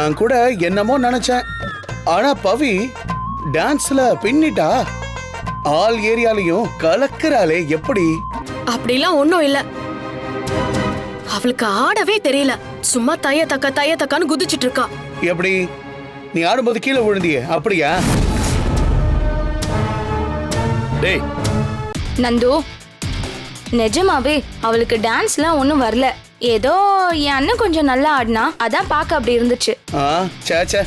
நான் கூட என்னமோ நினைச்சேன். ஆனா பவி டான்ஸ்ல பின்னிட்டா? ஆல் ஏரியாலையும் கலக்குறாளே எப்படி? அப்படிலாம் ஒண்ணும் இல்ல. அவளுக்கு ஆடவே தெரியல. சும்மா தைய தக்க தைய தக்கான்னு குதிச்சிட்டு இருக்கா. எப்படி? நீ ஆடும்போது கீழே விழுந்தியே அப்படியா? டேய். நந்து நிஜமாவே அவளுக்கு டான்ஸ்லாம் ஒன்றும் வரல. ஏதோ என் அண்ணன் கொஞ்சம் நல்லா ஆடினா அதான் பார்க்க அப்படி இருந்துச்சு. ஆ சே சே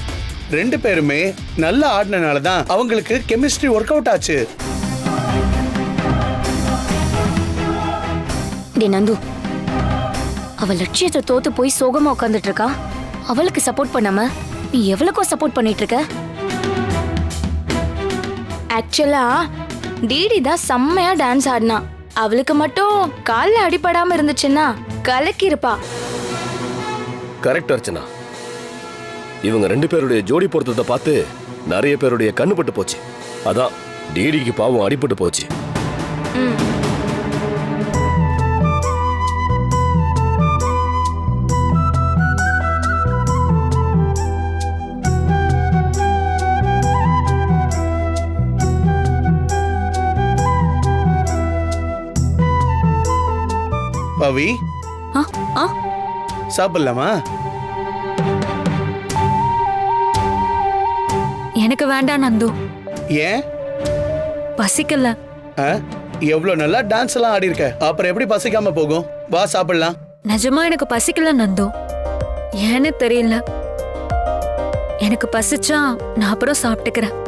ரெண்டு பேருமே நல்லா ஆடினனால தான் அவங்களுக்கு கெமிஸ்ட்ரி ஒர்க் அவுட் ஆச்சு. டே நந்து. அவ லட்சியத்தை தோத்து போய் சோகமா உட்காந்துட்டு இருக்கா அவளுக்கு சப்போர்ட் பண்ணாம நீ எவ்வளவுக்கோ சப்போர்ட் பண்ணிட்டு இருக்க ஆக்சுவலா டிடி தான் செம்மையா டான்ஸ் ஆடினா. அவளுக்கு மட்டும் கால்ல அடிபடாம இருந்துச்சுன்னா கலக்கி இருப்பா கரெக்ட் அர்ச்சனா. இவங்க ரெண்டு பேருடைய ஜோடி பொருத்தத்தை பார்த்து நிறைய பேருடைய கண்ணு பட்டு போச்சு. அதான் டிடிக்கு பாவம் அடிபட்டு போச்சு. பவி சாப்பிடலாமா? எனக்கு வேண்டாம் நந்து. ஏன்? பசிக்கல? எவ்வளவு நல்லா டான்ஸ் எல்லாம் ஆடி இருக்க. அப்புறம் எப்படி பசிக்காம போகும்? வா சாப்பிடலாம். நிஜமா எனக்கு பசிக்கல நந்து. ஏன்னு தெரியல. எனக்கு பசிச்சா நான் அப்புறம் சாப்பிட்டுக்கிறேன்.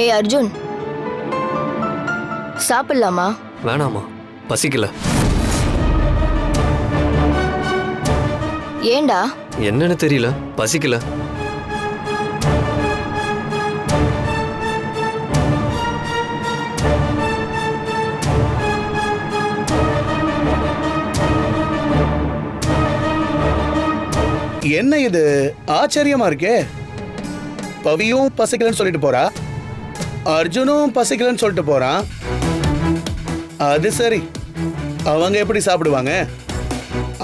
ஏய் அர்ஜுன். சாப்பிடலாமா? வேணாமா. பசிக்கல. ஏண்டா? என்னன்னு தெரியல. பசிக்கல. என்ன இது? ஆச்சரியமா இருக்கே. பவியும் பசிக்கலன்னு சொல்லிட்டு போறா? அர்ஜுனும் பசிக்கலன்னு சொல்லிட்டு போறான். அது சரி. அவங்க எப்படி சாப்பிடுவாங்க?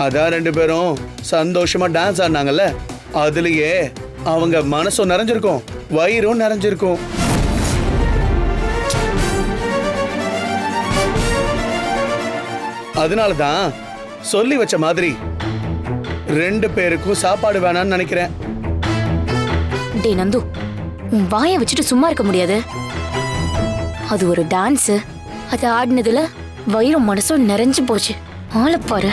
அதான் ரெண்டு பேரும் சந்தோஷமா டான்ஸ் ஆடினாங்கல்ல அதுலயே அவங்க மனசும் நிறைஞ்சிருக்கும் வயிறும் நிறைஞ்சிருக்கும். அதனால தான் சொல்லி வச்ச மாதிரி ரெண்டு பேருக்கும் சாப்பாடு வேணாம்னு நினைக்கிறேன். டே நந்து வாயை வச்சுட்டு சும்மா இருக்க முடியாது. அது ஒரு டான்ஸ் அது ஆடினதுல வயிறும் மனசும் நிறைஞ்சு போச்சு. ஆளை பாரு.